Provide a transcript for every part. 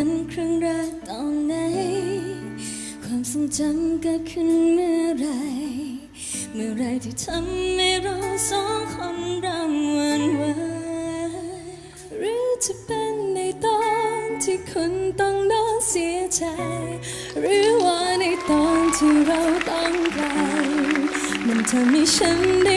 ันครั้งแรกตอนไหน ความทรงจำเกิดขึ้นเมื่อไร เมื่อไรที่ทำให้เราสองคนรำวันวาหรือจะเป็นในตอนที่คุณต้องโดนเสียใจ หรือว่าในตอนที่เราต้องการมันทำให้ฉันได้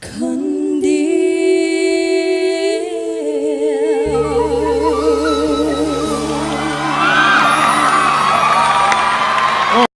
可能